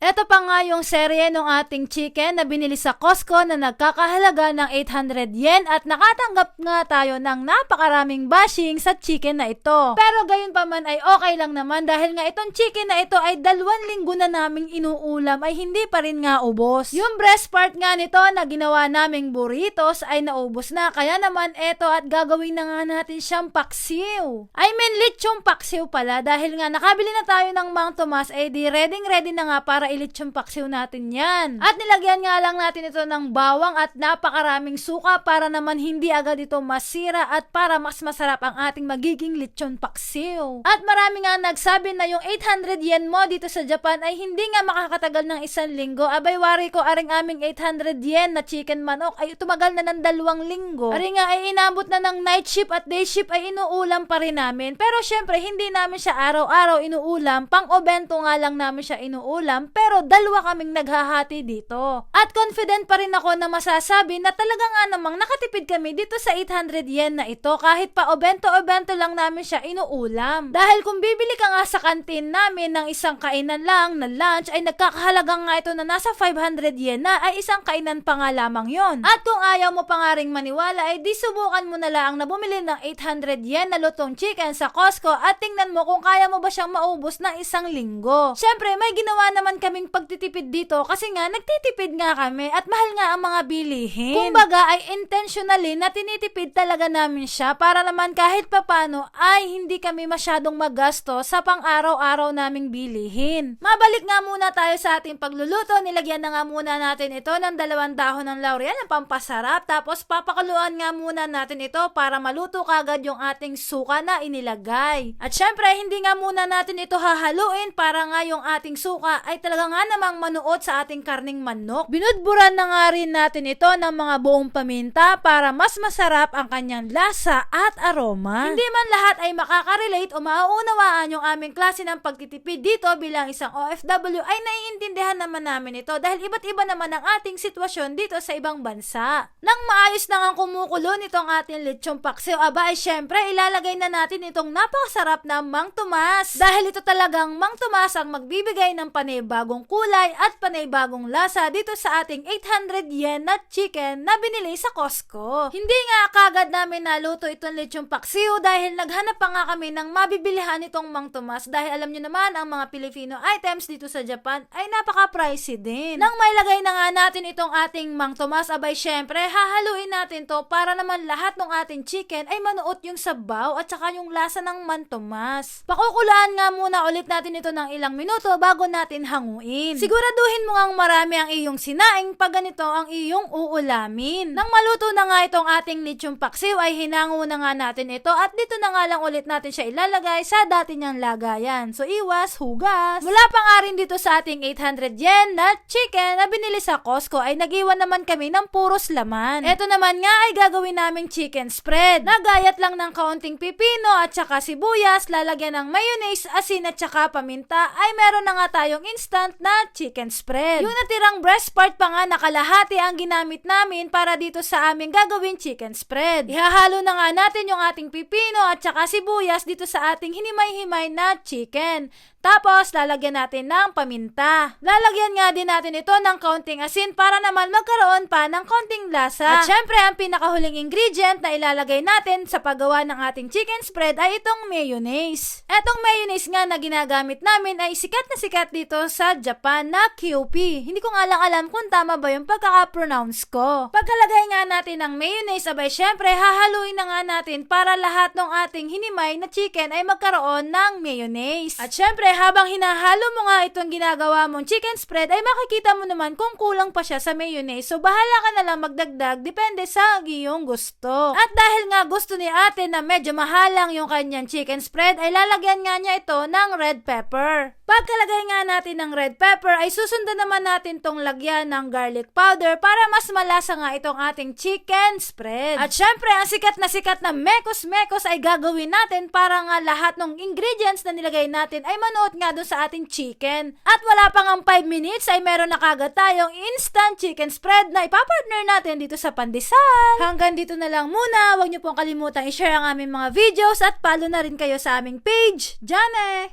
Ito pa nga yung serye ng ating chicken na binili sa Costco na nagkakahalaga ng 800 yen at nakatanggap nga tayo ng napakaraming bashing sa chicken na ito. Pero gayon pa man ay okay lang naman dahil nga itong chicken na ito ay dalawang linggo na naming inuulam ay hindi pa rin nga ubos. Yung breast part nga nito na ginawa naming burritos ay naubos na kaya naman ito at gagawin na nga natin siyang paksiw. I mean lechong paksiw pala dahil nga nakabili na tayo ng Mang Tomas ay di ready ready na nga para ilechong paksiw natin yan. At nilagyan nga lang natin ito ng bawang at napakaraming suka para naman hindi agad ito masira at para mas masarap ang ating magiging lechon paksiw. At marami nga nagsabi na yung 800 yen mo dito sa Japan ay hindi nga makakatagal ng isang linggo. Abay wari ko aring aming 800 yen na chicken manok ay tumagal na ng dalawang linggo. Ari nga ay inabot na ng night shift at day shift ay inuulam pa rin namin. Pero syempre hindi namin siya araw-araw inuulam. Pang obento nga lang namin siya inuulam pero dalawa kaming naghahati dito. At confident pa rin ako na masasabi na talaga nga namang nakatipid kami dito sa 800 yen na ito kahit pa obento-obento lang namin siya inuulam. Dahil kung bibili ka nga sa kantin namin ng isang kainan lang na lunch ay nagkakahalaga nga ito na nasa 500 yen na ay isang kainan pa nga lamang yon. At kung ayaw mo pa nga ring maniwala ay di subukan mo na lang na bumili ng 800 yen na lutong chicken sa Costco at tingnan mo kung kaya mo ba siyang maubos ng isang linggo. Syempre may ginawa naman kaming pagtitipid dito kasi nga nagtitipid nga kami at mahal nga ang mga bilihin. Kumbaga ay intentionally na tinitipid talaga namin siya para naman kahit papano ay hindi kami masyadong magasto sa pang-araw-araw naming bilihin. Mabalik nga muna tayo sa ating pagluluto. Nilagyan na nga muna natin ito ng dalawang dahon ng laurel na pampasarap tapos papakuluan nga muna natin ito para maluto kagad yung ating suka na inilagay. At syempre hindi nga muna natin ito hahaluin para nga yung ating suka ay talaga nga namang manuot sa ating karning manok. Binudburan na nga rin natin ito ng mga buong paminta para mas masarap ang kanyang lasa at aroma. Hindi man lahat ay makaka-relate o mauunawaan yung aming klase ng pagtitipid dito bilang isang OFW ay naiintindihan naman namin ito dahil iba't iba naman ang ating sitwasyon dito sa ibang bansa. Nang maayos na nga kumukulo nitong ating lechong paksiw, aba ay syempre ilalagay na natin itong napakasarap na Mang Tomas. Dahil ito talagang Mang Tomas ang magbibigay ng panibagong kulay at panibagong lasa dito sa ating 800 yen na chicken na binili sa Costco. Hindi nga kagad namin naluto itong lechong paksiw dahil naghanap pa nga kami ng mabibilihan itong Mang Tomas dahil alam nyo naman ang mga Filipino items dito sa Japan ay napaka-pricey din. Nang mailagay na nga natin itong ating Mang Tomas, abay syempre hahaluin natin to para naman lahat ng ating chicken ay manuot yung sabaw at saka yung lasa ng Man Tomas. Pakukulaan nga muna ulit natin ito ng ilang minuto bago natin hanguin. Siguraduhin mo ngang marami ang iyong sinaing pag ganito ang iyong uulamin. Nang maluto na nga itong ating lechong paksiw ay hinango na nga natin ito at dito na nga lang ulit natin siya ilalagay sa dati niyang lagayan. So iwas, hugas. Mula pa nga rin dito sa ating 800 yen na chicken na binili sa Costco ay nagiwan naman kami ng puros laman. Ito naman nga ay gagawin naming chicken spread. Nagayat lang ng kaunting pipino at saka sibuyas, lalagyan ng mayonnaise, asin at saka paminta ay meron na nga tayong instant na chicken spread. Yung natirang breast part pa nga nakalahati ang ginamit namin para dito sa aming gagawin chicken spread. Ihahalo na nga natin yung ating pipino at saka sibuyas dito sa ating hinimay-himay na chicken. Tapos, lalagyan natin ng paminta. Lalagyan nga din natin ito ng kaunting asin para naman magkaroon pa ng konting lasa. At syempre, ang pinakahuling ingredient na ilalagay natin sa paggawa ng ating chicken spread ay itong mayonnaise. Etong mayonnaise nga na ginagamit namin ay sikat na sikat dito sa Japan na QP. Hindi ko nga lang alam kung tama ba yung pagkaka-pronounce ko. Pagkalagay nga natin ng mayonnaise, abay syempre, hahaluin na nga natin para lahat ng ating hinimay na chicken ay magkaroon ng mayonnaise. At syempre, habang hinahalo mo nga itong ginagawa mong chicken spread, ay makikita mo naman kung kulang pa siya sa mayonnaise. So, bahala ka na lang magdagdag, depende sa iyong gusto. At dahil nga gusto ni ate na medyo mahalang yung kanyang chicken spread, ay lalagyan nga niya ito ng red pepper. Pagkalagay nga natin ng red pepper, ay susundan naman natin tong lagyan ng garlic powder para mas malasa nga itong ating chicken spread. At syempre, ang sikat na sikat na mekos-mekos ay gagawin natin para nga lahat ng ingredients na nilagay natin ay manood nga doon sa ating chicken. At wala pang ang 5 minutes ay meron na kagad tayong instant chicken spread na ipapartner natin dito sa pandesal. Hanggang dito na lang muna. Huwag niyo pong kalimutang i-share ang aming mga videos at follow na rin kayo sa aming page. Jane!